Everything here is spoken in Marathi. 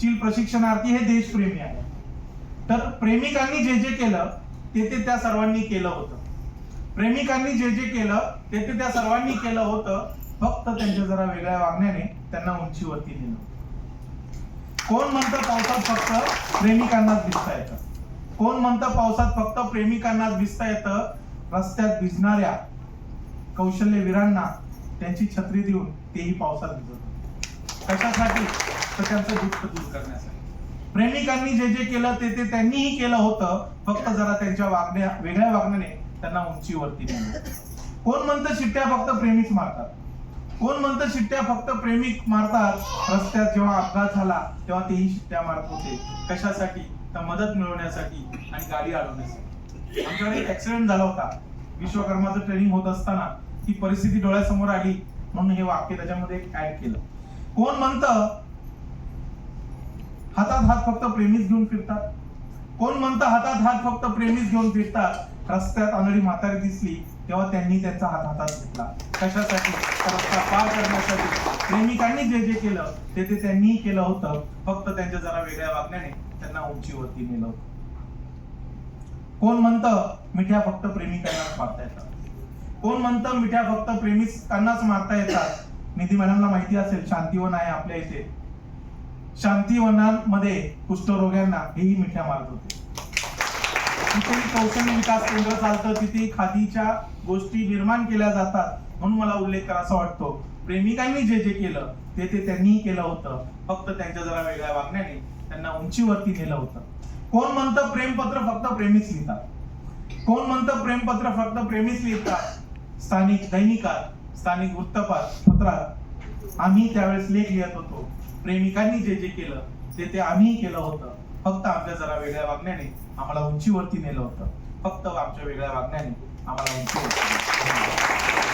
ची प्रशिक्षणार्थी हे देशप्रेमी आहे तर प्रेमिकांनी जे जे केलं ते ते त्या सर्वांनी केलं होतं. प्रेमिकांनी जे जे केलं ते ते त्या सर्वांनी केलं होतं. फक्त त्यांच्या जरा वेगळ्या वागण्याने त्यांना उंचीवरती नेलं. कोण म्हणतं पावसात फक्त प्रेमिकांनाच भिजता येतं? कोण म्हणतं पावसात फक्त प्रेमिकांनाच भिजता येतं? रस्त्यात भिजणाऱ्या कौशल्यवीरांना त्यांची छत्री देऊन तेही पावसात भिजत होते. कशासाठी? तर त्यांचं दुःख दूर करण्यासाठी? प्रेमिकांनी जे जे केलं ते ते त्यांनीही केलं होतं. फक्त जरा त्यांच्या वागण्या वेगळ्या वागण्याने त्यांना उंचीवरती कोण म्हणतं शिट्ट्या फक्त प्रेमीच मारतात? कोण म्हणतं शिट्ट्या फक्त प्रेमिक मारतात? रस्त्यात जेव्हा अपघात झाला तेव्हा तेही शिट्ट्या मारत होते. कशासाठी? तर मदत मिळवण्यासाठी आणि गाडी अडवण्यासाठी. आमच्याकडे एक ऍक्सिडेंट झाला होता. विश्वकर्माचं ट्रेनिंग होत असताना ती परिस्थिती डोळ्यासमोर आली म्हणून हे वाक्य त्याच्यामध्ये ऍड केलं. कोण म्हणतं? हातात हात फक्त प्रेमीच घेऊन फिरतात. कोण म्हणतं हातात हात फक्त प्रेमीच घेऊन फिरतात? रस्त्यात आंधळी म्हातारी दिसली तेव्हा त्यांनी त्यांचा हात हातात घेतला. कशासाठी? रस्ता पार करण्यासाठी. प्रेमिकांनी जे जे केलं ते ते त्यांनीही केलं होतं. फक्त त्यांच्या जरा वेगळ्या वागण्याने त्यांना उंचीवरती नेलं होतं. कोण म्हणतं मिठ्या फक्त प्रेमिकांनाच मारता येतात? कोण म्हणतं मिठ्या फक्त प्रेमिकांनाच मारता येतात? निधी मॅडमला माहिती असेल शांतीवन आहे आपल्या इथे. शांतीवनांमध्ये कुष्ठरोग्यांना हेही मिठ्या मारत होते. तिथेही कौशल्य विकास केंद्र चालतं तिथे खादीच्या गोष्टी निर्माण केल्या जातात म्हणून मला उल्लेख करायचा वाटतो. प्रेमिकांनी जे जे केलं ते ते त्यांनीही केलं होतं. फक्त त्यांच्या जरा वेगळ्या वागण्याने त्यांना उंचीवरती नेलं होतं. कोण म्हणतं प्रेमपत्र फक्त प्रेमीच लिहितात? कोण म्हणतं प्रेमपत्र फक्त प्रेमीच लिहितात? स्थानिक दैनिकात स्थानिक वृत्तपत्रात पत्रात आम्ही त्यावेळेस लेख लिहित होतो. प्रेमिकांनी जे जे केलं ते ते आम्हीही केलं होतं. फक्त आमच्या जरा वेगळ्या वागण्याने आम्हाला उंचीवरती नेलं होतं. फक्त आमच्या वेगळ्या वागण्याने आम्हाला उंचीवरती